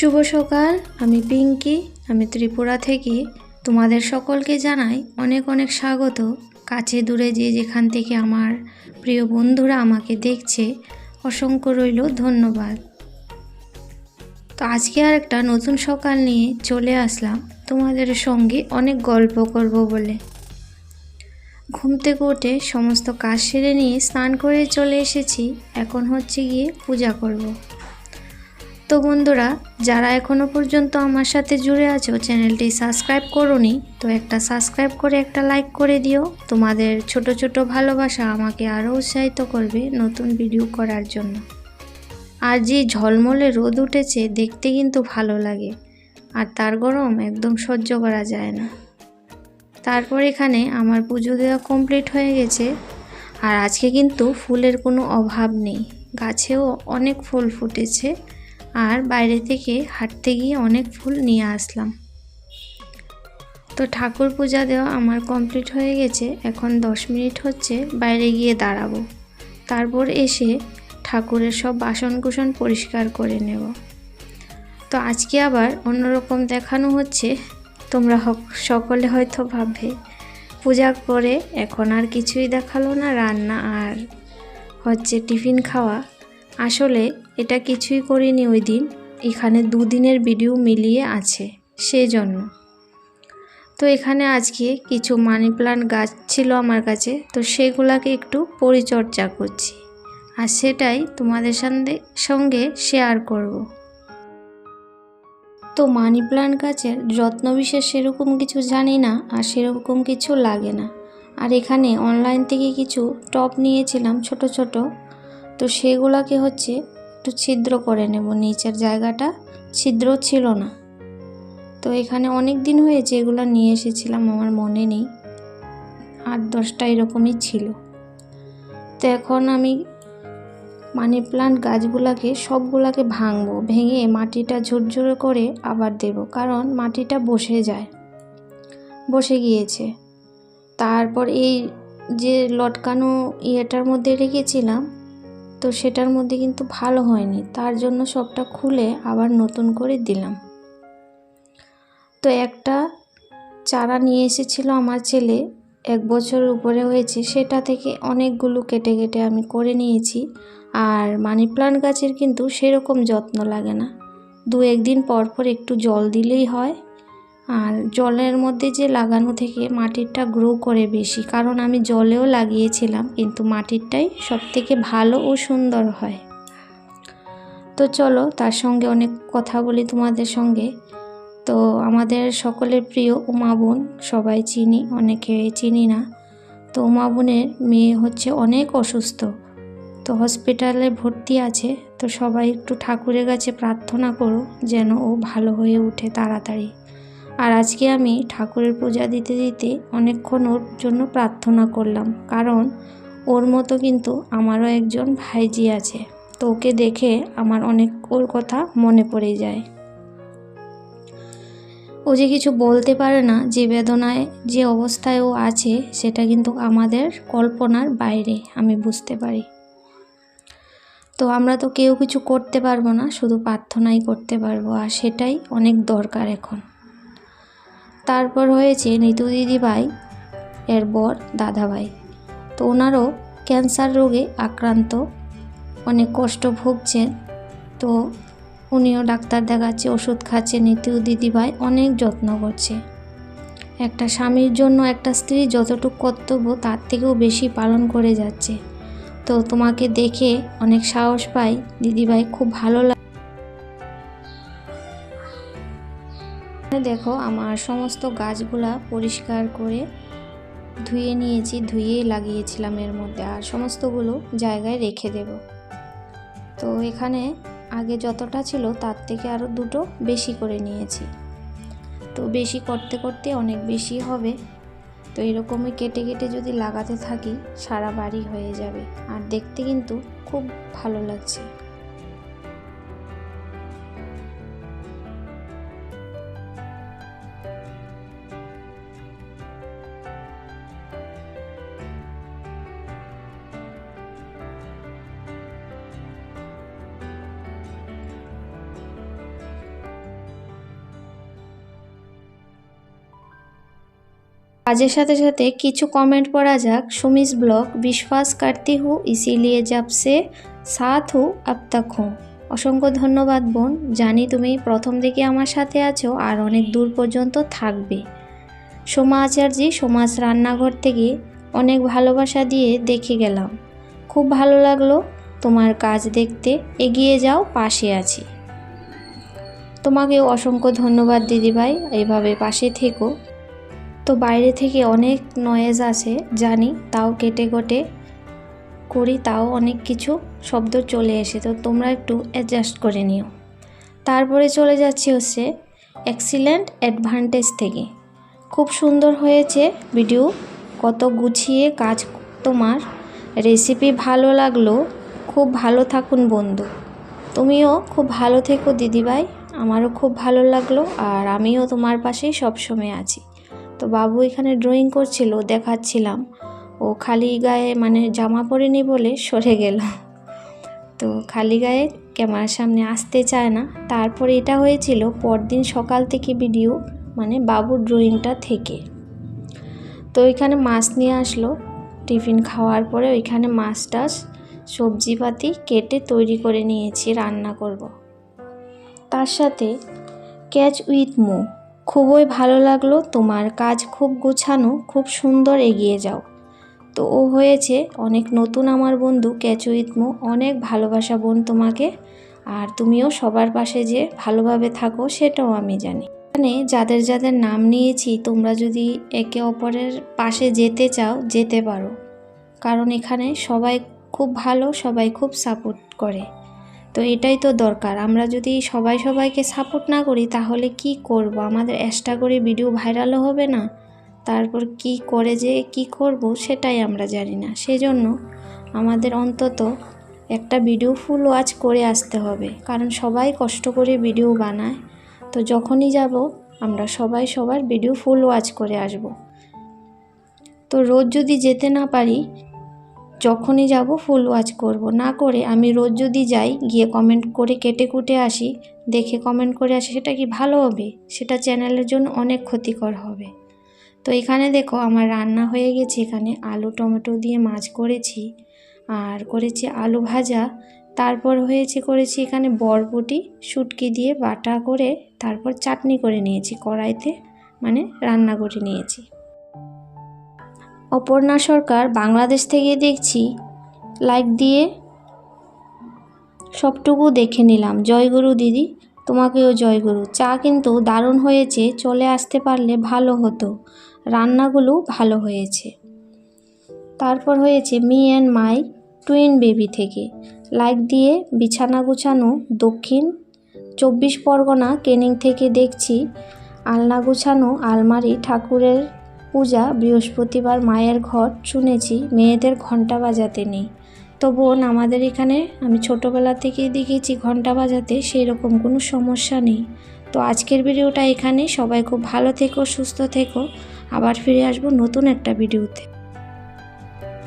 শুভ সকাল, আমি পিঙ্কি, আমি ত্রিপুরা থেকে। তোমাদের সকলকে জানাই অনেক অনেক স্বাগত। কাছে দূরে যে যেখান থেকে আমার প্রিয় বন্ধুরা আমাকে দেখছে, অসংখ্য রইল ধন্যবাদ। তো আজকে আর একটা নতুন সকাল নিয়ে চলে আসলাম তোমাদের সঙ্গে অনেক গল্প করব বলে। ঘুম থেকে উঠে সমস্ত কাজ সেরে নিয়ে স্নান করে চলে এসেছি, এখন হচ্ছে গিয়ে পূজা করব। তো বন্ধুরা, যারা এখনও পর্যন্ত আমার সাথে জুড়ে আছো, চ্যানেলটি সাবস্ক্রাইব করোনি, তো একটা সাবস্ক্রাইব করে একটা লাইক করে দিও। তোমাদের ছোট ছোট ভালোবাসা আমাকে আরও উৎসাহিত করবে নতুন ভিডিও করার জন্য। আর যে ঝলমলে রোদ উঠেছে, দেখতে কিন্তু ভালো লাগে। আর তার গরম একদম সহ্য করা যায় না। তারপর এখানে আমার পুজো দেওয়া কমপ্লিট হয়ে গেছে। আর আজকে কিন্তু ফুলের কোনো অভাব নেই। গাছেও অনেক ফুল ফুটেছে। আর বাইরে থেকে হাঁটতে গিয়ে অনেক ফুল নিয়ে আসলাম। তো ঠাকুর পূজা দেওয়া আমার কমপ্লিট হয়ে গেছে, এখন দশ মিনিট হচ্ছে বাইরে গিয়ে দাঁড়াবো। তারপর এসে ঠাকুরের সব বাসন কুসন পরিষ্কার করে নেব। তো আজকে আবার অন্যরকম দেখানো হচ্ছে, তোমরা সকলে হয়তো ভাববে, পূজা করে এখন আর কিছুই দেখাল না, রান্না আর হচ্ছে টিফিন খাওয়া। আসলে এটা কিছুই করিনি ওই দিন। এখানে দুদিনের ভিডিও মিলিয়ে আছে সেই জন্য তো এখানে আজকে কিছু মানি প্লান্ট গাছ ছিল আমার কাছে, তো সেগুলাকে একটু পরিচর্যা করছি। আর সেটাই তোমাদের সঙ্গে সঙ্গে শেয়ার করব। তো মানি প্লান্ট গাছের যত্ন বিশেষ সেরকম কিছু জানি না আর সেরকম কিছু লাগে না। আর এখানে অনলাইন থেকে কিছু টপ নিয়েছিলাম ছোট ছোট, তো সেগুলাকে হচ্ছে একটু ছিদ্র করে নেব। নিচের জায়গাটা ছিদ্র ছিল না। তো এখানে অনেক দিন হয়েছে এগুলো নিয়ে এসেছিলাম, আমার মনে নেই। আট দশটা এরকমই ছিল। তো এখন আমি মানি প্লান্ট গাছগুলাকে সবগুলাকে ভাঙবো, ভেঙে মাটিটা ঝুরঝুরে করে আবার দেব, কারণ মাটিটা বসে যায়, বসে গিয়েছে। তারপর এই যে লটকানো ইয়েটার মধ্যে রেখেছিলাম তো সেটার মধ্যে কিন্তু ভালো হয়নি। তার জন্য সবটা খুলে আবার নতুন করে দিলাম। তো একটা চারা নিয়ে এসেছিল আমার ছেলে, এক বছর উপরে হয়েছে। সেটা থেকে অনেকগুলো কেটে কেটে আমি করে নিয়েছি। আর মানি প্লান্ট গাছের কিন্তু সেরকম যত্ন লাগে না। দু একদিন পর পর একটু জল দিলেই হয়। আর জলের মধ্যে যে লাগানো থেকে মাটিরটা গ্রো করে বেশি, কারণ আমি জলেও লাগিয়েছিলাম, কিন্তু মাটিরটাই সব থেকে ভালো ও সুন্দর হয়। তো চলো, তার সঙ্গে অনেক কথা বলি তোমাদের সঙ্গে। তো আমাদের সকলের প্রিয় উমা বোন, সবাই চিনি, অনেকে চিনি না। তো উমা বোনের মেয়ে হচ্ছে অনেক অসুস্থ, তো হসপিটালে ভর্তি আছে। তো সবাই একটু ঠাকুরের কাছে প্রার্থনা করো যেন ও ভালো হয়ে উঠে তাড়াতাড়ি। আর আজকে আমি ঠাকুরের পূজা দিতে দিতে অনেকক্ষণ ওর জন্য প্রার্থনা করলাম। কারণ ওর মতো কিন্তু আমারও একজন ভাইজি আছে। তো ওকে দেখে আমার অনেক ওর কথা মনে পড়ে যায়। ও যে কিছু বলতে পারে না, যে বেদনায়, যে অবস্থায় ও আছে, সেটা কিন্তু আমাদের কল্পনার বাইরে, আমি বুঝতে পারি। তো আমরা তো কেউ কিছু করতে পারব না, শুধু প্রার্থনাই করতে পারব, আর সেটাই অনেক দরকার এখন। তারপর হয়েছে নিতু দিদিভাই এর বর দাদাভাই তো ওনারও ক্যান্সার রোগে আক্রান্ত, অনেক কষ্ট ভুগছেন। তো উনিও ডাক্তার দেখাচ্ছে, ওষুধ খাচ্ছে নিতু দিদিভাই অনেক যত্ন করছে। একটা স্বামীর জন্য একটা স্ত্রী যতটুকু কর্তব্য, তার থেকেও বেশি পালন করে যাচ্ছে। তো তোমাকে দেখে অনেক সাহস পাই দিদিভাই খুব ভালো লাগে দেখো, আমার সমস্ত গাছগুলা পরিষ্কার করে ধুয়ে নিয়েছি ধুয়ে লাগিয়েছিলাম এর মধ্যে, আর সমস্তগুলো জায়গায় রেখে দেব। তো এখানে আগে যতটা ছিল তার থেকে আরও দুটো বেশি করে নিয়েছি। তো বেশি করতে করতে অনেক বেশি হবে। তো এরকমই কেটে কেটে যদি লাগাতে থাকি, সারা বাড়ি হয়ে যাবে। আর দেখতে কিন্তু খুব ভালো লাগছে। কাজের সাথে সাথে কিছু কমেন্ট পড়া যাক। সুমিস ব্লগ বিশ্বাস করতি হু ইসিলিয়ে জব সে সাথ হু আব তক হু অসংখ্য ধন্যবাদ বোন। জানি তুমি প্রথম থেকে আমার সাথে আছো আর অনেক দূর পর্যন্ত থাকবে। সোমা আচার্যি, সোমাস রান্নাঘর থেকে অনেক ভালোবাসা দিয়ে দেখে গেলাম। খুব ভালো লাগল তোমার কাজ দেখতে। এগিয়ে যাও, পাশে আছি। তোমাকেও অসংখ্য ধন্যবাদ দিদিভাই। এইভাবে পাশে থেকো। তো বাইরে থেকে অনেক নয়েজ আছে জানি, তাও কেটে কেটে করি, তাও অনেক কিছু শব্দ চলে এসে, তো তোমরা একটু অ্যাডজাস্ট করে নিও। তারপরে চলে যাচ্ছি হচ্ছে এক্সিলেন্ট অ্যাডভান্টেজ থেকে। খুব সুন্দর হয়েছে ভিডিও কত গুছিয়ে কাজ তোমার। রেসিপি ভালো লাগল, খুব ভালো থাকুন বন্ধু। তুমিও খুব ভালো থেকো দিদিভাই, আমারও খুব ভালো লাগল, আর আমিও তোমার পাশেই সবসময় আছি। তো বাবু এখানে ড্রয়িং করছিল, দেখাচ্ছিলাম। ও খালি গায়ে মানে জামা পরেনি বলে সরে গেল। তো খালি গায়ে ক্যামেরার সামনে আসতে চায় না। তারপরে এটা হয়েছিল পরদিন সকাল থেকে ভিডিও মানে বাবুর ড্রয়িংটা থেকে। তো ওইখানে মাছ নিয়ে আসলো। টিফিন খাওয়ার পরে ওইখানে মাছ টাছ, সবজিপাতি কেটে তৈরি করে নিয়েছি, রান্না করব। তার সাথে ক্যাচ উইথ মো খুবই ভালো লাগল, তোমার কাজ খুব গুছানো, খুব সুন্দর এগিয়ে যাও। তো ও হয়েছে অনেক নতুন আমার বন্ধু ক্যাচ উইথ মো অনেক ভালোবাসা বোন তোমাকে। আর তুমিও সবার পাশে যে ভালোভাবে থাকো, সেটাও আমি জানি। এখানে যাদের যাদের নাম নিয়েছি, তোমরা যদি একে অপরের পাশে যেতে চাও, যেতে পারো। কারণ এখানে সবাই খুব ভালো, সবাই খুব সাপোর্ট করে। তো এটাই তো দরকার। আমরা যদি সবাই সবাইকে সাপোর্ট না করি, তাহলে কি করব? আমাদের এক্সট্রা করে ভিডিও ভাইরালও হবে না? তারপর কি করে যে কি করব সেটাই আমরা জানি না। সেজন্য আমাদের অন্তত একটা ভিডিও ফুল ওয়াচ করে আসতে হবে। কারণ সবাই কষ্ট করে ভিডিও বানায়। তো যখনই যাব, আমরা সবাই সবার ভিডিও ফুল ওয়াচ করে আসব। তো রোজ যদি যেতে না পারি যখনই যাব ফুল ওয়াচ করব। না করে আমি রোজ যদি যাই, গিয়ে কমেন্ট করে কেটে কুটে আসি, দেখে কমেন্ট করে আসি, সেটা কি ভালো হবে? সেটা চ্যানেলের জন্য অনেক ক্ষতিকর হবে। তো এখানে দেখো আমার রান্না হয়ে গেছে, এখানে আলু, টমেটো দিয়ে মাছ করেছি, আর করেছি আলু ভাজা, তারপর হয়েছে করেছি এখানে বরবটি, শুটকি দিয়ে বাটা করে তারপর চাটনি করে নিয়েছি, কড়াইতে মানে রান্না করে নিয়েছি। অপর্ণা সরকার বাংলাদেশ থেকে দেখছি লাইক দিয়ে সবটুকু দেখে নিলাম। জয়গুরু দিদি, তোমাকেও জয়গুরু চা কিন্তু দারুণ হয়েছে, চলে আসতে পারলে ভালো হতো। রান্নাগুলো ভালো হয়েছে। তারপর হয়েছে me and my twin baby থেকে। লাইক দিয়ে বিছানা গুছানো দক্ষিণ, চব্বিশ পরগনা কেনিং থেকে দেখছি, আলনা গুছানো আলমারি ঠাকুরের পূজা বৃহস্পতিবার মায়ের ঘর শুনেছি, মেয়েদের ঘণ্টা বাজাতে নেই। তো বোন, আমাদের এখানে আমি ছোটোবেলা থেকেই দেখেছি ঘণ্টা বাজাতে সেই রকম কোনো সমস্যা নেই। তো আজকের ভিডিওটা এখানে সবাই খুব ভালো থেকো, সুস্থ থেকো। আবার ফিরে আসব নতুন একটা ভিডিওতে।